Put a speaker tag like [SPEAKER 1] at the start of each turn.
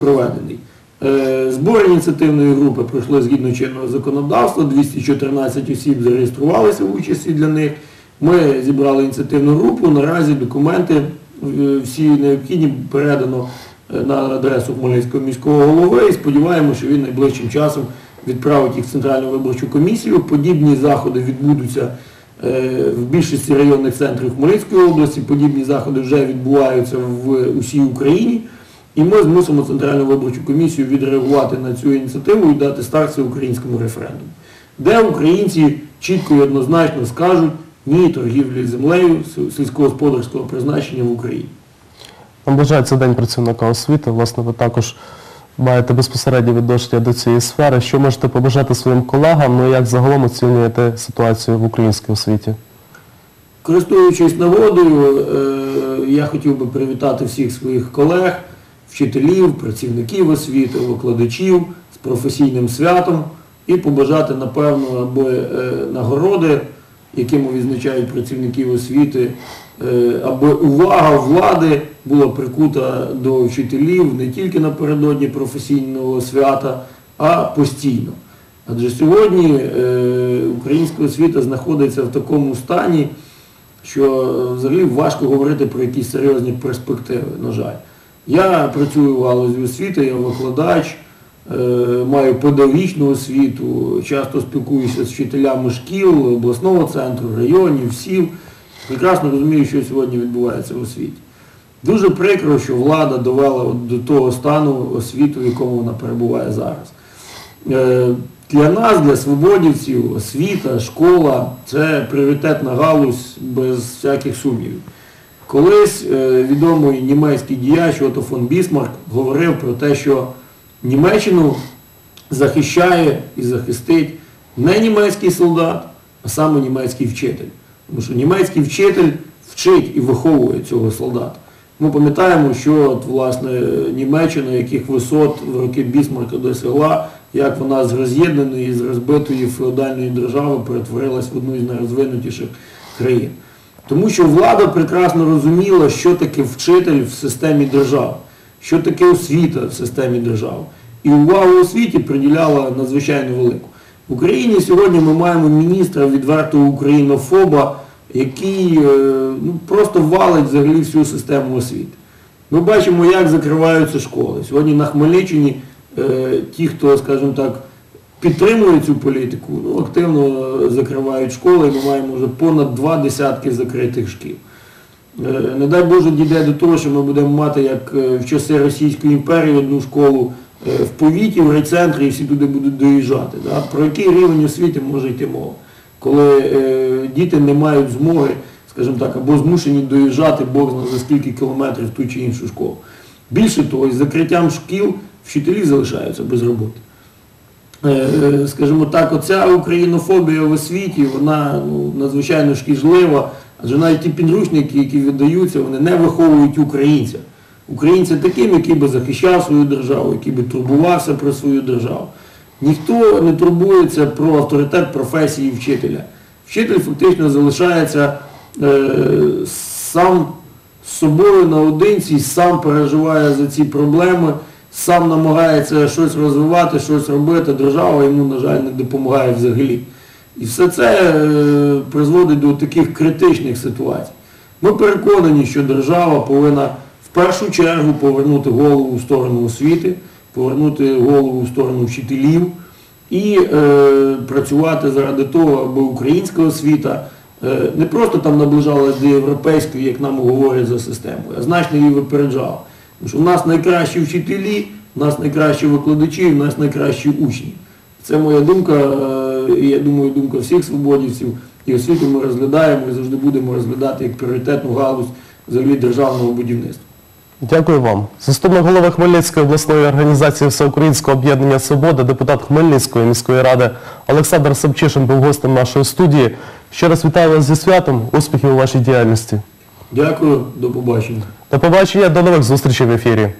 [SPEAKER 1] проведений. Е, Збори ініціативної групи пройшли згідно чинного законодавства, 214 осіб зареєструвалися в участі для них. Ми зібрали ініціативну групу, наразі документи е, всі необхідні передано е, на адресу Хмельницького міського голови і сподіваємося, що він найближчим часом відправить їх в Центральну виборчу комісію. Подібні заходи відбудуться в більшості районних центрів Хмельницької області, подібні заходи вже відбуваються в усій Україні. І ми змусимо Центральну виборчу комісію відреагувати на цю ініціативу і дати старт всеукраїнському референдуму, де українці чітко і однозначно скажуть ні торгівлі землею сільськогосподарського призначення в Україні.
[SPEAKER 2] Наближається День працівника освіти. Власне, ви також маєте безпосереднє відношення до цієї сфери. Що можете побажати своїм колегам? Ну і як загалом оцінюєте ситуацію в українській освіті?
[SPEAKER 1] Користуючись нагодою, е, я хотів би привітати всіх своїх колег, вчителів, працівників освіти, викладачів з професійним святом і побажати, напевно, аби е, нагороди, якими відзначають працівників освіти, е, аби увага влади була прикута до вчителів не тільки напередодні професійного свята, а постійно. Адже сьогодні е, українська освіта знаходиться в такому стані, що взагалі важко говорити про якісь серйозні перспективи, на жаль. Я працюю в галузі освіти, я викладач, е, маю педагогічну освіту, часто спілкуюся з вчителями шкіл, обласного центру, районів, сіл. Прекрасно розумію, що сьогодні відбувається в освіті. Дуже прикро, що влада довела до того стану освіту, в якому вона перебуває зараз. Е, Для нас, для свободівців, освіта, школа це пріоритетна галузь без всяких сумнівів. Колись е, відомий німецький діяч Ото фон Бісмарк говорив про те, що Німеччину захищає і захистить не німецький солдат, а саме німецький вчитель. Тому що німецький вчитель вчить і виховує цього солдата. Ми пам'ятаємо, що от, власне Німеччина, яких висот в роки Бісмарка досягла, як вона з роз'єднаної, з розбитої феодальної держави перетворилась в одну із найрозвинутіших країн. Тому що влада прекрасно розуміла, що таке вчитель в системі держави, що таке освіта в системі держави. І увагу освіті приділяла надзвичайно велику. В Україні сьогодні ми маємо міністра відвертого українофоба, який е, ну, просто валить взагалі всю систему освіти. Ми бачимо, як закриваються школи. Сьогодні на Хмельниччині е, ті, хто, скажімо так, підтримує цю політику, ну, активно закривають школи, і ми маємо вже понад два десятки закритих шкіл. Е, Не дай Боже дійде до того, що ми будемо мати, як е, в часи Російської імперії, одну школу е, в повіті, в райцентрі, і всі туди будуть доїжджати. Да? Про який рівень освіти може йти мова? Коли е, діти не мають змоги, скажімо так, або змушені доїжджати Бог зна за скільки кілометрів в ту чи іншу школу. Більше того, із закриттям шкіл вчителі залишаються без роботи. Е, скажімо так, оця українофобія в освіті, вона ну, надзвичайно шкіжлива, адже навіть ті підручники, які видаються, вони не виховують українця. Українця таким, який би захищав свою державу, який би турбувався про свою державу. Ніхто не турбується про авторитет професії вчителя. Вчитель фактично залишається е, сам з собою наодинці, сам переживає за ці проблеми, сам намагається щось розвивати, щось робити, держава йому, на жаль, не допомагає взагалі. І все це е, призводить до таких критичних ситуацій. Ми переконані, що держава повинна в першу чергу повернути голову в сторону освіти, повернути голову в сторону вчителів і е, працювати заради того, аби українська освіта е, не просто там наближалась до європейської, як нам говорять за системою, а значно її випереджала. Тому що в нас найкращі вчителі, в нас найкращі викладачі, в нас найкращі учні. Це моя думка, е, я думаю, думка всіх свободівців. І освіту ми розглядаємо і завжди будемо розглядати як пріоритетну галузь взагалі державного будівництва.
[SPEAKER 2] Дякую вам. Заступник голови Хмельницької обласної організації Всеукраїнського об'єднання Свобода, депутат Хмельницької міської ради Олександр Савчишин був гостем нашої студії. Ще раз вітаю вас зі святом, успіхів у вашій діяльності.
[SPEAKER 1] Дякую, до побачення.
[SPEAKER 2] До побачення, до нових зустрічей в ефірі.